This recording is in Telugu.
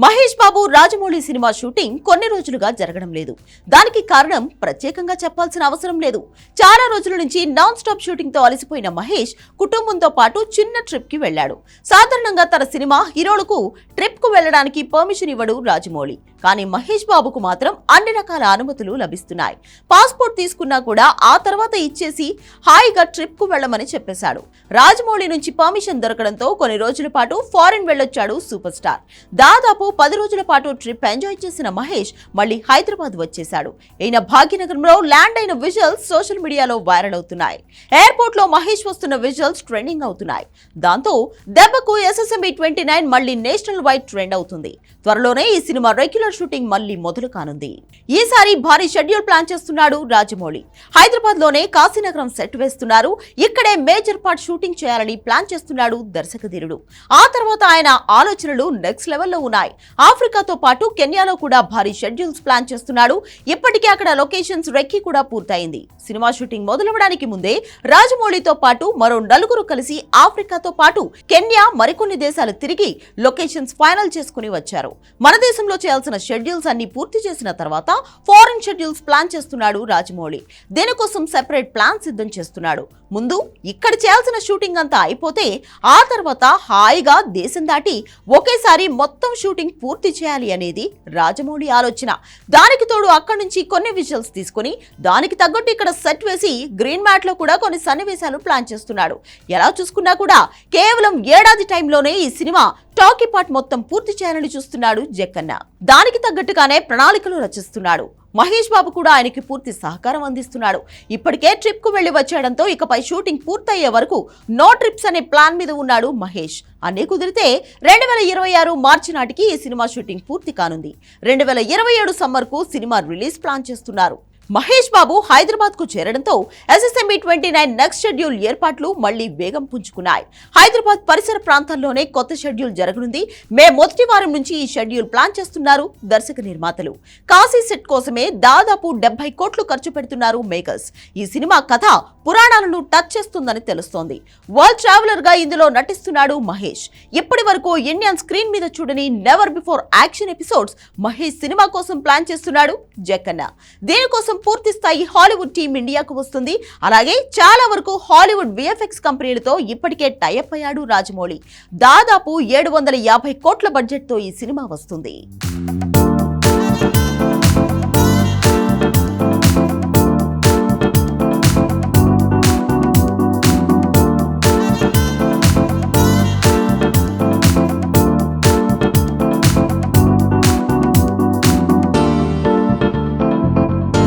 మహేష్ బాబు రాజమౌళి సినిమా షూటింగ్ కొన్ని రోజులుగా జరగడం లేదు. దానికి కారణం ప్రత్యేకంగా చెప్పాల్సిన అవసరం లేదు. చాలా రోజుల నుంచి నాన్ స్టాప్ షూటింగ్తో అలసిపోయిన మహేష్ కుటుంబంతో పాటు చిన్న ట్రిప్కి వెళ్ళాడు సాధారణంగా తన సినిమా హీరోలకు ట్రిప్కు వెళ్ళడానికి పర్మిషన్ ఇవ్వడు రాజమౌళి. కానీ మహేష్ బాబుకు మాత్రం అన్ని రకాల అనుమతులు లభిస్తున్నాయి. పాస్పోర్ట్ తీసుకున్నా కూడా ఆ తర్వాత ఇచ్చేసి హాయిగా ట్రిప్కు వెళ్ళమని చెప్పేశాడు. రాజమౌళి నుంచి పర్మిషన్ దొరకడంతో కొన్ని రోజుల పాటు ఫారిన్ వెళ్ళొచ్చాడు సూపర్ స్టార్. దాదాపు పది రోజుల పాటు ట్రిప్ ఎంజాయ్ చేసిన మహేష్ మళ్ళీ హైదరాబాద్ వచ్చేశాడు. ఈయన భాగ్యనగరంలో ల్యాండ్ అయిన విజువల్స్ సోషల్ మీడియాలో వైరల్ అవుతున్నాయి. ఎయిర్పోర్ట్లో మహేష్ వస్తున్న విజువల్స్ ట్రెండింగ్ అవుతున్నాయి. దాంతో దెబ్బకు ఎస్ఎస్ఎంబి ట్వంటీ నైన్ మళ్ళీ నేషనల్ వైడ్ ట్రెండ్ అవుతుంది. త్వరలోనే ఈ సినిమా రెగ్యులర్ షూటింగ్ మళ్ళీ మొదలు కానుంది. ఈసారి భారీ షెడ్యూల్ ప్లాన్ చేస్తున్నాడు రాజమౌళి. హైదరాబాద్లోనే కాశీనగరం సెట్ వేస్తున్నారు. ఇక్కడే మేజర్ పార్ట్ షూటింగ్ చేయాలని ప్లాన్ చేస్తున్నాడు దర్శకధీరుడు. ఆ తర్వాత ఆయన ఆలోచనలు నెక్స్ట్ లెవెల్లో ఉన్నాయి. ఆఫ్రికాతో పాటు కెన్యాలో కూడా భారీ షెడ్యూల్స్ ప్లాన్ చేస్తున్నాడు. ఇప్పటికే అక్కడ లొకేషన్స్ రెక్కి కూడా పూర్తయింది. సినిమా షూటింగ్ మొదలవడానికి ముందే రాజమౌళితో పాటు మరో నలుగురు కలిసి ఆఫ్రికాతో పాటు కెన్యా మరికొన్ని దేశాలు తిరిగి లొకేషన్స్ ఫైనల్ చేసుకుని వచ్చారు. మన దేశంలో చేయాల్సిన షెడ్యూల్స్ అన్ని పూర్తి చేసిన తర్వాత ఫారెన్ షెడ్యూల్స్ ప్లాన్ చేస్తున్నాడు రాజమౌళి. దీనికోసం సెపరేట్ ప్లాన్ సిద్ధం చేస్తున్నాడు? ముందు ఇక్కడ చేయాల్సిన షూటింగ్ అంతా అయిపోతే ఆ తర్వాత హాయిగా దేశం దాటి ఒకేసారి మొత్తం షూటింగ్ పూర్తి చేయాలి అనేది రాజమౌళి ఆలోచన. దానికి తోడు అక్కడి నుంచి కొన్ని విజువల్స్ తీసుకొని దానికి తగ్గట్టు ఇక్కడ సెట్ వేసి గ్రీన్ మ్యాట్లో కూడా కొన్ని సన్నివేశాలు ప్లాన్ చేస్తున్నాడు. ఎలా చూసుకున్నా కూడా కేవలం ఏడాది టైంలోనే ఈ సినిమా టాకీ పార్ట్ మొత్తం పూర్తి చేయాలని చూస్తున్నాడు జక్కన్న. దానికి తగ్గట్టుగానే ప్రణాళికలు రచిస్తున్నాడు. మహేష్ బాబు కూడా ఆయనకి పూర్తి సహకారం అందిస్తున్నాడు. ఇప్పటికే ట్రిప్కు వెళ్ళి వచ్చేయడంతో ఇకపై షూటింగ్ పూర్తయ్యే వరకు నో ట్రిప్స్ అనే ప్లాన్ మీద ఉన్నాడు మహేష్. అన్నీ కుదిరితే రెండు వేల ఇరవై ఆరు మార్చి నాటికి ఈ సినిమా షూటింగ్ పూర్తి కానుంది. రెండు వేల ఇరవై ఏడు సమ్మర్కు సినిమా రిలీజ్ ప్లాన్ చేస్తున్నారు. మహేష్ బాబు హైదరాబాద్కు చేరడంతో SSMB twenty nine next schedule ఏర్పాట్లు మళ్ళీ వేగం పుంజుకున్నాయి. హైదరాబాద్ పరిసర ప్రాంతాల్లోనే కొత్త షెడ్యూల్ జరగనుంది. మే మొదటి వారం నుంచి ఈ షెడ్యూల్ ప్లాన్ చేస్తున్నారు దర్శక నిర్మాతలు. కాశీ సెట్ కోసమే దాదాపు డెబ్బై కోట్లు ఖర్చు పెడుతున్నారు మేకర్స్. ఈ సినిమా కథ పురాణాలను టచ్ చేస్తుందని తెలుస్తోంది. వరల్డ్ ట్రావెలర్గా ఇందులో నటిస్తున్నాడు మహేష్. ఇప్పటి వరకు ఇండియన్ స్క్రీన్ మీద చూడని never before action episodes Mahesh cinema కోసం ప్లాన్ చేస్తున్నాడు జక్కన్న దీనికోసం పూర్తి స్థాయి హాలీవుడ్ టీం ఇండియాకు వస్తుంది. అలాగే చాలా వరకు హాలీవుడ్ విఎఫ్ఎక్స్ కంపెనీలతో ఇప్పటికే టైఅప్ అయ్యాడు రాజమౌళి. దాదాపు ఏడు వందల యాభై కోట్ల బడ్జెట్తో ఈ సినిమా వస్తుంది.